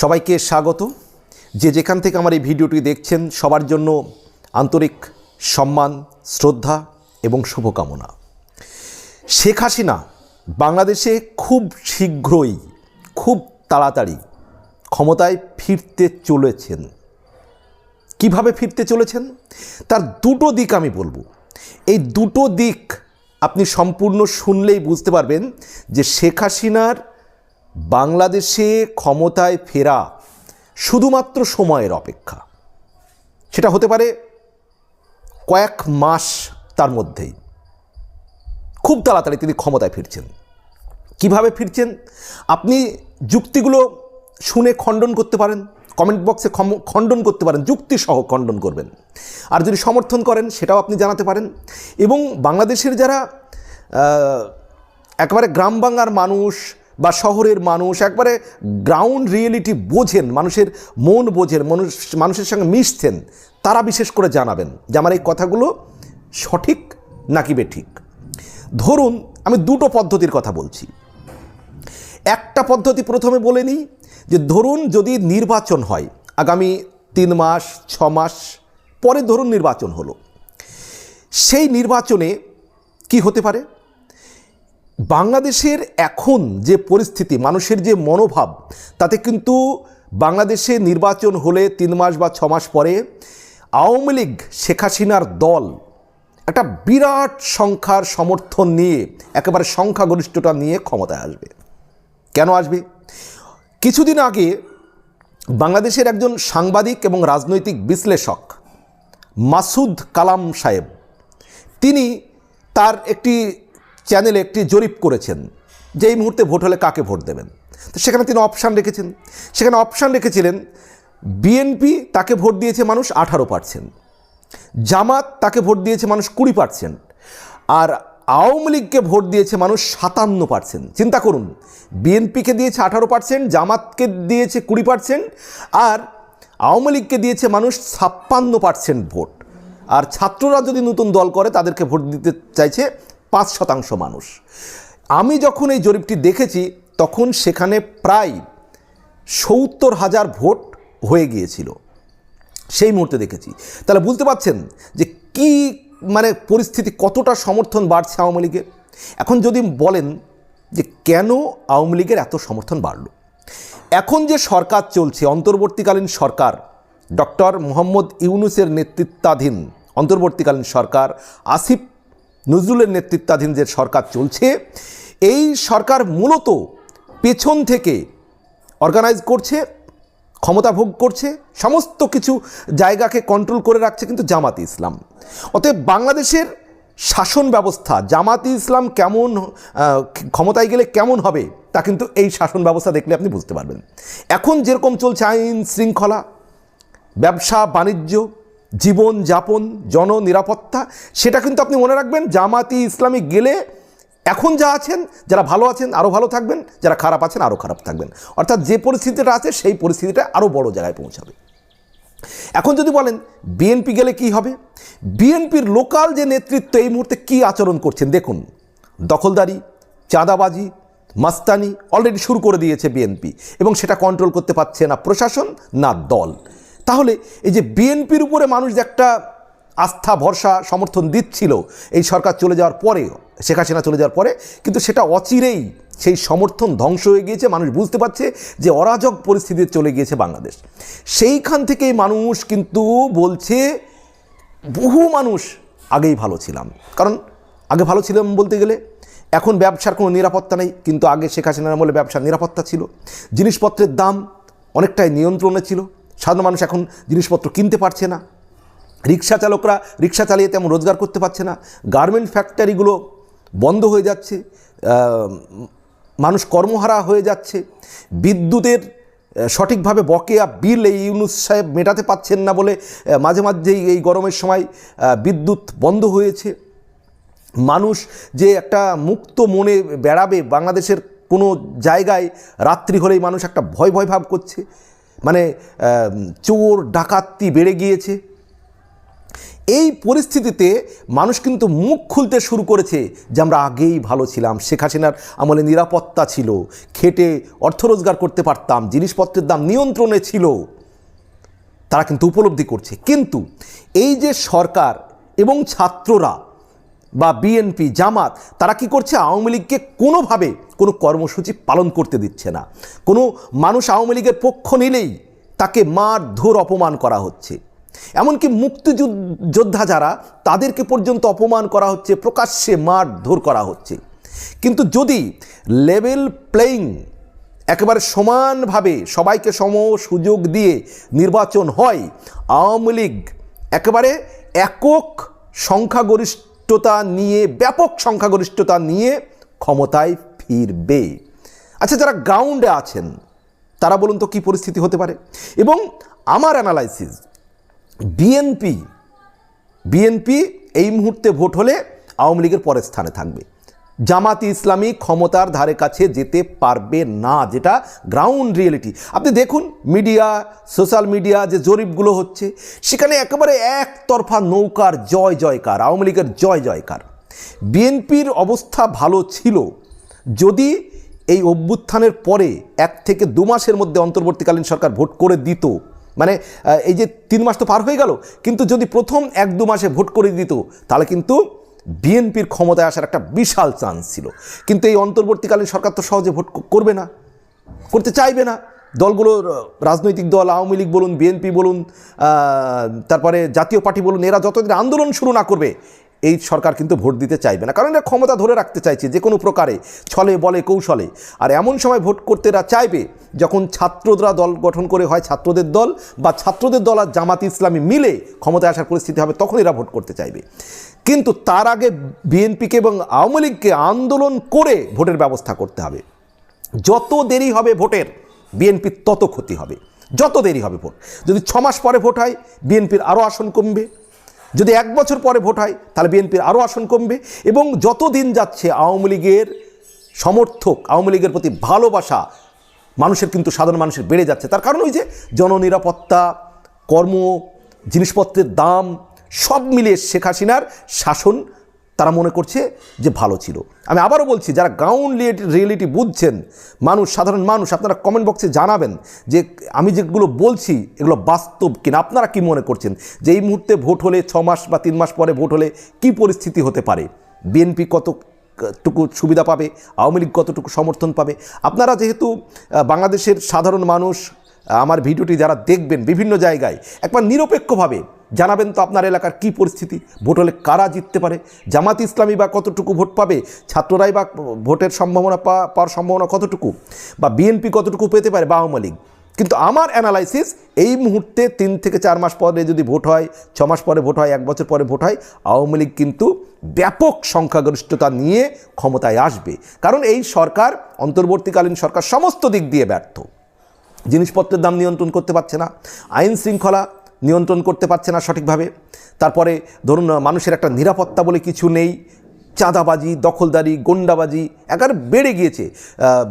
সবাইকে স্বাগত। যে যেখান থেকে আমার এই ভিডিওটি দেখছেন, সবার জন্য আন্তরিক সম্মান, শ্রদ্ধা এবং শুভকামনা। শেখ হাসিনা বাংলাদেশে খুব শীঘ্রই, খুব তাড়াতাড়ি ক্ষমতায় ফিরতে চলেছেন। কীভাবে ফিরতে চলেছেন? তার দুটো দিক আমি বলব। এই দুটো দিক আপনি সম্পূর্ণ শুনলেই বুঝতে পারবেন যে শেখ হাসিনার বাংলাদেশে ক্ষমতায় ফেরা শুধুমাত্র সময়ের অপেক্ষা। সেটা হতে পারে কয়েক মাস তার মধ্যেই। খুব তাড়াতাড়ি তিনি ক্ষমতায় ফিরছেন। কীভাবে ফিরছেন? আপনি যুক্তিগুলো শুনে খণ্ডন করতে পারেন কমেন্ট বক্সে খণ্ডন করতে পারেন যুক্তি সহ খণ্ডন করবেন। আর যদি সমর্থন করেন, সেটাও আপনি জানাতে পারেন। এবং বাংলাদেশের যারা একেবারে গ্রাম বাংলার মানুষ বা শহরের মানুষ একবারে গ্রাউন্ড রিয়েলিটি বোঝেন, মানুষের মন বোঝেন, মানুষ, মানুষের সঙ্গে মিশছেন, তারা বিশেষ করে জানাবেন যে আমার এই কথাগুলো সঠিক নাকি বেঠিক। ধরুন আমি দুটো পদ্ধতির কথা বলছি। একটা পদ্ধতি প্রথমে বলে নিই যে ধরুন যদি নির্বাচন হয়, আগামী তিন মাস, ছ মাস, পরে ধরুন নির্বাচন হলো। সেই নির্বাচনে কি হতে পারে? বাংলাদেশের এখন যে পরিস্থিতি, মানুষের যে মনোভাব, তাতে কিন্তু বাংলাদেশে নির্বাচন হলে তিন মাস বা ছ মাস পরে আওয়ামী লীগ, শেখ হাসিনার দল একটা বিরাট সংখ্যার সমর্থন নিয়ে, একেবারে সংখ্যাগরিষ্ঠতা নিয়ে ক্ষমতায় আসবে। কেন আসবে? কিছুদিন আগে বাংলাদেশের একজন সাংবাদিক এবং রাজনৈতিক বিশ্লেষক, মাসুদ কালাম সাহেব, তিনি তার একটি চ্যানেলে একটি জরিপ করেছেন যে এই মুহূর্তে ভোট হলে কাকে ভোট দেবেন? তো সেখানে তিনি অপশান রেখেছেন। সেখানে অপশান রেখেছিলেন, বিএনপি তাকে ভোট দিয়েছে মানুষ আঠারো পার্সেন্ট, জামাত তাকে ভোট দিয়েছে মানুষ কুড়ি পার্সেন্ট, আর আওয়ামী লীগকে ভোট দিয়েছে মানুষ সাতান্ন পার্সেন্ট। চিন্তা করুন, বিএনপিকে দিয়েছে আঠারো পার্সেন্ট, জামাতকে দিয়েছে কুড়ি পার্সেন্ট, আর আওয়ামী লীগকে দিয়েছে মানুষ ছাপ্পান্ন পার্সেন্ট ভোট। আর ছাত্ররা যদি নতুন দল করে, তাদেরকে ভোট দিতে চাইছে পাঁচ শতাংশ মানুষ। আমি যখন এই জরিপটি দেখেছি, তখন সেখানে প্রায় সত্তর হাজার ভোট হয়ে গিয়েছিল। সেই মুহূর্তে দেখেছি। তাহলে বুঝতে পারছেন যে কি মানে পরিস্থিতি, কতটা সমর্থন বাড়ছে আওয়ামী লীগের? এখন যদি বলেন যে কেন আওয়ামী লীগের এত সমর্থন বাড়ল? এখন যে সরকার চলছে, অন্তর্বর্তীকালীন সরকার, ডক্টর মোহাম্মদ ইউনুসের নেতৃত্বাধীন অন্তর্বর্তীকালীন সরকার, আসিফ নজরুলের নেতৃত্বাধীন যে সরকার চলছে, এই সরকার মূলত পেছন থেকে অর্গানাইজ করছে, ক্ষমতা ভোগ করছে, সমস্ত কিছু জায়গাকে কন্ট্রোল করে রাখছে কিন্তু জামাতি ইসলাম। অতএব বাংলাদেশের শাসন ব্যবস্থা, জামাতি ইসলাম কেমন ক্ষমতায় গেলে কেমন হবে, তা কিন্তু এই শাসন ব্যবস্থা দেখলে আপনি বুঝতে পারবেন। এখন যেরকম চলছে আইন শৃঙ্খলা, ব্যবসা, বাণিজ্য জীবন যাপন জন নিরাপত্তা সেটা কিন্তু আপনি মনে রাখবেন জামাতি ইসলামী গেলে এখন যা আছেন, যারা ভালো আছেন আরও ভালো থাকবেন, যারা খারাপ আছেন আরও খারাপ থাকবেন। অর্থাৎ যে পরিস্থিতিটা আছে, সেই পরিস্থিতিটা আরও বড় জায়গায় পৌঁছাবে। এখন যদি বলেন, বিএনপি গেলে কি হবে? বিএনপির লোকাল যে নেতৃত্ব, এই মুহূর্তে কি আচরণ করছেন? দেখুন, দখলদারি, চাঁদাবাজি, মাস্তানি অলরেডি শুরু করে দিয়েছে বিএনপি। এবং সেটা কন্ট্রোল করতে পারছে না প্রশাসন, না দল। তাহলে এই যে বিএনপির উপরে মানুষ যে একটা আস্থা, ভরসা, সমর্থন দিচ্ছিল, এই সরকার চলে যাওয়ার পরে, শেখ হাসিনা চলে যাওয়ার পরে, কিন্তু সেটা অচিরেই সেই সমর্থন ধ্বংস হয়ে গিয়েছে। মানুষ বুঝতে পারছে যে অরাজক পরিস্থিতিতে চলে গিয়েছে বাংলাদেশ। সেইখান থেকেই মানুষ কিন্তু বলছে, বহু মানুষ আগেই ভালো ছিলাম। কারণ আগে ভালো ছিলাম বলতে গেলে, এখন ব্যবসার কোনো নিরাপত্তা নেই। কিন্তু আগে শেখ হাসিনার আমলে ব্যবসার নিরাপত্তা ছিল। জিনিসপত্রের দাম অনেকটাই নিয়ন্ত্রণে ছিল। সাধারণ মানুষ এখন জিনিসপত্র কিনতে পারছে না। রিক্সা চালকরা, রিক্সা চালিয়ে তেমন রোজগার করতে পারছে না। গার্মেন্ট ফ্যাক্টরিগুলো বন্ধ হয়ে যাচ্ছে মানুষ কর্মহারা হয়ে যাচ্ছে। বিদ্যুতের সঠিকভাবে বকেয়া বিল এই ইউনুস সাহেব মেটাতে পাচ্ছেন না বলে মাঝে মাঝেই এই গরমের সময় বিদ্যুৎ বন্ধ হয়েছে। মানুষ যে একটা মুক্ত মনে বেড়াবে, বাংলাদেশের কোনো জায়গায় রাত্রি হলেই মানুষ একটা ভয় ভয় ভাব করছে। মানে চোর, ডাকাতি বেড়ে গিয়েছে। এই পরিস্থিতিতে মানুষ কিন্তু মুখ খুলতে শুরু করেছে যে আমরা আগেই ভালো ছিলাম। শেখ হাসিনার আমলে নিরাপত্তা ছিল, খেটে অর্থ রোজগার করতে পারতাম, জিনিসপত্রের দাম নিয়ন্ত্রণে ছিল। তারা কিন্তু উপলব্ধি করছে। কিন্তু এই যে সরকার এবং ছাত্ররা বা বিএনপি জামাত, তারা কি করছে? আওয়ামী লীগকে কোনোভাবে কোনো কর্মসূচি পালন করতে দিচ্ছে না। কোনো মানুষ আওয়ামী লীগের পক্ষ নিলেই তাকে মার ধর অপমান করা হচ্ছে। এমনকি মুক্তিযোদ্ধা যারা, তাদেরকে পর্যন্ত অপমান করা হচ্ছে, প্রকাশ্যে মার ধর করা হচ্ছে। কিন্তু যদি লেভেল প্লেয়িং একেবারে সমানভাবে সবাইকে সম সুযোগ দিয়ে নির্বাচন হয়, আওয়ামী লীগ একেবারে একক সংখ্যাগরিষ্ঠতা নিয়ে, ব্যাপক সংখ্যাগরিষ্ঠতা নিয়ে ক্ষমতায় ফিরবে। আচ্ছা যারা গ্রাউন্ডে আছেন, তারা বলুন তো কী পরিস্থিতি হতে পারে? এবং আমার অ্যানালাইসিস বিএনপি বিএনপি এই মুহূর্তে ভোট হলে আওয়ামী লীগের পরের স্থানে থাকবে। জামাতি ইসলামী ক্ষমতার ধারে কাছে যেতে পারবে না, যেটা গ্রাউন্ড রিয়েলিটি আপনি দেখুন মিডিয়া সোশ্যাল মিডিয়া যে জরিপগুলো হচ্ছে, সেখানে একেবারে একতরফা নৌকার জয় জয়কার, আওয়ামী লীগের জয় জয়কার। বিএনপির অবস্থা ভালো ছিল যদি এই অভ্যুত্থানের পরে এক থেকে দু মাসের মধ্যে অন্তর্বর্তীকালীন সরকার ভোট করে দিত মানে এই যে তিন মাস তো পার হয়ে গেল, কিন্তু যদি প্রথম এক দু মাসে ভোট করে দিত, তাহলে কিন্তু বিএনপির ক্ষমতায় আসার একটা বিশাল চান্স ছিল। কিন্তু এই অন্তর্বর্তীকালীন সরকার তো সহজে ভোট করবে না, করতে চাইবে না। দলগুলোর রাজনৈতিক দল, আওয়ামী লীগ বলুন, বিএনপি বলুন তারপরে জাতীয় পার্টি বলুন, এরা যতদিন আন্দোলন শুরু না করবে, এই সরকার কিন্তু ভোট দিতে চাইবে না। কারণ এরা ক্ষমতা ধরে রাখতে চাইছে যে কোনো প্রকারে, ছলে বলে কৌশলে। আর এমন সময় ভোট করতে এরা চাইবে, যখন ছাত্ররা দল গঠন করে হয়, ছাত্রদের দল, বা ছাত্রদের দল আর জামাত ইসলামী মিলে ক্ষমতায় আসার পরিস্থিতি হবে, তখন এরা ভোট করতে চাইবে। কিন্তু তার আগে বিএনপিকে এবং আওয়ামী লীগকে আন্দোলন করে ভোটের ব্যবস্থা করতে হবে। যত দেরি হবে ভোটের বিএনপির তত ক্ষতি হবে। যত দেরি হবে ভোট। যদি ছ মাস পরে ভোট হয়, বিএনপির আরও আসন কমবে। যদি এক বছর পরে ভোট হয়, তাহলে বিএনপির আরও আসন কমবে। এবং যত দিন যাচ্ছে আওয়ামী লীগের সমর্থক, আওয়ামী লীগের প্রতি ভালোবাসা মানুষের কিন্তু সাধারণ মানুষের বেড়ে যাচ্ছে। তার কারণ ওই যে জননিরাপত্তা, কর্ম, জিনিসপত্রের দাম সব মিলিয়ে শেখ হাসিনার শাসন তারা মনে করছে যে ভালো ছিল। আমি আবারও বলছি, যারা গ্রাউন্ড রিয়েলিটি বুঝছেন, মানুষ, সাধারণ মানুষ, আপনারা কমেন্ট বক্সে জানাবেন যে আমি যেগুলো বলছি, এগুলো বাস্তব কিনা। আপনারা কি মনে করছেন যে এই মুহূর্তে ভোট হলে, ছ মাস বা তিন মাস পরে ভোট হলে কি পরিস্থিতি হতে পারে? বিএনপি কত টুকু সুবিধা পাবে? আওয়ামী লীগ কতটুকু সমর্থন পাবে? আপনারা যেহেতু বাংলাদেশের সাধারণ মানুষ আমার ভিডিওটি যারা দেখবেন বিভিন্ন জায়গায়, একবার নিরপেক্ষভাবে জানাবেন তো আপনার এলাকার কি পরিস্থিতি, ভোট হলে কারা জিততে পারে, জামাত ইসলামী বা কতটুকু ভোট পাবে, ছাত্ররাই বা ভোটের সম্ভাবনা পাওয়ার সম্ভাবনা কতটুকু, বা বিএনপি কতটুকু পেতে পারে বা আওয়ামী লীগ। কিন্তু আমার অ্যানালাইসিস এই মুহূর্তে তিন থেকে চার মাস পরে যদি ভোট হয়, ছ মাস পরে ভোট হয়, এক বছর পরে ভোট হয়, আওয়ামী লীগ কিন্তু ব্যাপক সংখ্যাগরিষ্ঠতা নিয়ে ক্ষমতায় আসবে। কারণ এই সরকার অন্তর্বর্তীকালীন সরকার সমস্ত দিক দিয়ে ব্যর্থ। জিনিসপত্রের দাম নিয়ন্ত্রণ করতে পারছে না, আইন শৃঙ্খলা নিয়ন্ত্রণ করতে পারছে না সঠিকভাবে। তারপরে ধরুন মানুষের একটা নিরাপত্তা বলে কিছু নেই, চাঁদাবাজি, দখলদারি, গন্ডাবাজি একেবারে বেড়ে গিয়েছে।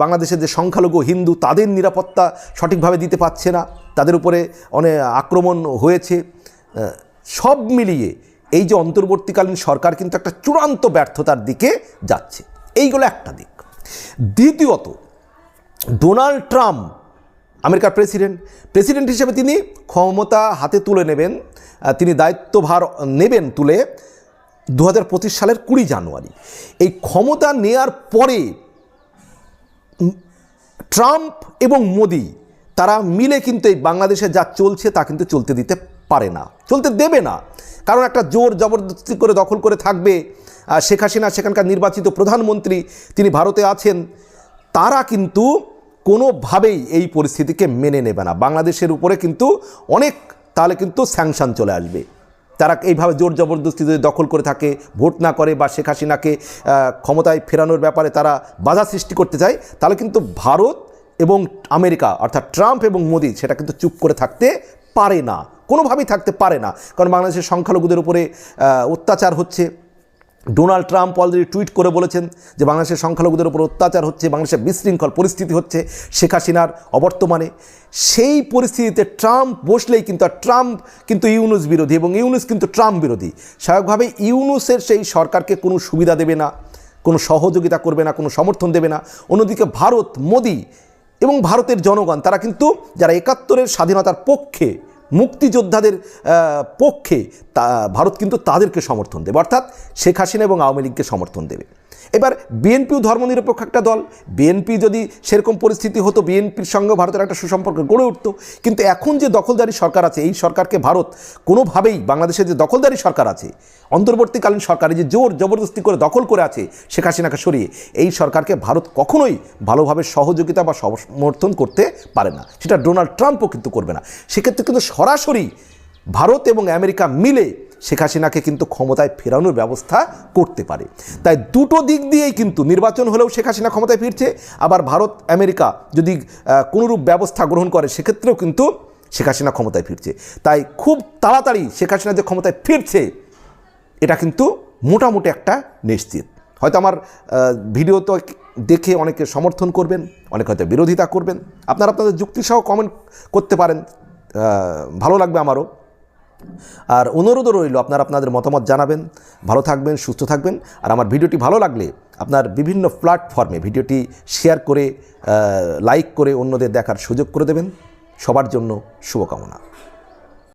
বাংলাদেশের যে সংখ্যালঘু হিন্দু, তাদের নিরাপত্তা সঠিকভাবে দিতে পারছে না, তাদের উপরে অনেক আক্রমণ হয়েছে। সব মিলিয়ে এই যে অন্তর্বর্তীকালীন সরকার কিন্তু একটা চূড়ান্ত ব্যর্থতার দিকে যাচ্ছে। এইগুলো একটা দিক। দ্বিতীয়ত, ডোনাল্ড ট্রাম্প আমেরিকার প্রেসিডেন্ট। প্রেসিডেন্ট হিসেবে তিনি ক্ষমতা হাতে তুলে নেবেন তিনি দায়িত্বভার নেবেন তুলে দু হাজার পঁচিশ সালের কুড়ি জানুয়ারি। এই ক্ষমতা নেয়ার পরে ট্রাম্প এবং মোদি, তারা মিলে কিন্তু এই বাংলাদেশে যা চলছে তা কিন্তু চলতে দিতে পারে না, চলতে দেবে না। কারণ একটা জোর জবরদস্তি করে দখল করে থাকবে শেখ হাসিনা, সেখানকার নির্বাচিত প্রধানমন্ত্রী, তিনি ভারতে আছেন, তারা কিন্তু কোনোভাবেই এই পরিস্থিতিকে মেনে নেবে না। বাংলাদেশের উপরে কিন্তু অনেক, তাহলে কিন্তু স্যাংশন চলে আসবে। তারা এইভাবে জোর জবরদস্তি যদি দখল করে থাকে, ভোট না করে বা শেখ হাসিনাকে ক্ষমতায় ফেরানোর ব্যাপারে তারা বাধা সৃষ্টি করতে চায়, তাহলে কিন্তু ভারত এবং আমেরিকা, অর্থাৎ ট্রাম্প এবং মোদি, সেটা কিন্তু চুপ করে থাকতে পারে না। কোনোভাবেই থাকতে পারে না। কারণ বাংলাদেশের সংখ্যালঘুদের উপরে অত্যাচার হচ্ছে। ডোনাল্ড ট্রাম্প অলরেডি টুইট করে বলেছেন যে বাংলাদেশের সংখ্যালঘুদের উপর অত্যাচার হচ্ছে বাংলাদেশে বিশৃঙ্খল পরিস্থিতি হচ্ছে শেখ হাসিনার অবর্তমানে। সেই পরিস্থিতিতে ট্রাম্প বসলেই কিন্তু, আর ট্রাম্প কিন্তু ইউনুস বিরোধী এবং ইউনুস কিন্তু ট্রাম্প বিরোধী। স্বাভাবিকভাবে ইউনুসের সেই সরকারকে কোনো সুবিধা দেবে না, কোনো সহযোগিতা করবে না, কোনো সমর্থন দেবে না। অন্যদিকে ভারত, মোদি এবং ভারতের জনগণ, তারা কিন্তু, যারা একাত্তরের স্বাধীনতার পক্ষে মুক্তিযোদ্ধাদের পক্ষে তা, ভারত কিন্তু তাদেরকে সমর্থন দেবে। অর্থাৎ শেখ হাসিনা এবং আওয়ামী লীগকে সমর্থন দেবে। এবার বিএনপিও ধর্মনিরপেক্ষ একটা দল। বিএনপি যদি সেরকম পরিস্থিতি হতো, বিএনপির সঙ্গে ভারতের একটা সুসম্পর্ক গড়ে উঠতো। কিন্তু এখন যে দখলদারি সরকার আছে, এই সরকারকে ভারত কোনোভাবেই, বাংলাদেশে যে দখলদারি সরকার আছে, অন্তর্বর্তীকালীন সরকারে যে জোর জবরদস্তি করে দখল করে আছে শেখ হাসিনাকে সরিয়ে, এই সরকারকে ভারত কখনোই ভালোভাবে সহযোগিতা বা সমর্থন করতে পারে না। সেটা ডোনাল্ড ট্রাম্পও কিন্তু করবে না। সেক্ষেত্রে কিন্তু সরাসরি ভারত এবং আমেরিকা মিলে শেখ হাসিনাকে কিন্তু ক্ষমতায় ফেরানোর ব্যবস্থা করতে পারে। তাই দুটো দিক দিয়েই কিন্তু নির্বাচন হলেও শেখ হাসিনা ক্ষমতায় ফিরছে। আবার ভারত, আমেরিকা যদি কোনোরূপ ব্যবস্থা গ্রহণ করে, সেক্ষেত্রেও কিন্তু শেখ হাসিনা ক্ষমতায় ফিরছে। তাই খুব তাড়াতাড়ি শেখ হাসিনা যে ক্ষমতায় ফিরছে, এটা কিন্তু মোটামুটি একটা নিশ্চিত। হয়তো আমার ভিডিও তো দেখে অনেকে সমর্থন করবেন, অনেকে হয়তো বিরোধিতা করবেন। আপনারা আপনাদের যুক্তিসহ কমেন্ট করতে পারেন। ভালো লাগবে আমারও। আর অনুরোধও রইল আপনারা আপনাদের মতামত জানাবেন, ভালো থাকবেন, সুস্থ থাকবেন। আর আমার ভিডিওটি ভালো লাগলে আপনার বিভিন্ন প্ল্যাটফর্মে ভিডিওটি শেয়ার করে লাইক করে অন্যদের দেখার সুযোগ করে দেবেন। সবার জন্য শুভকামনা।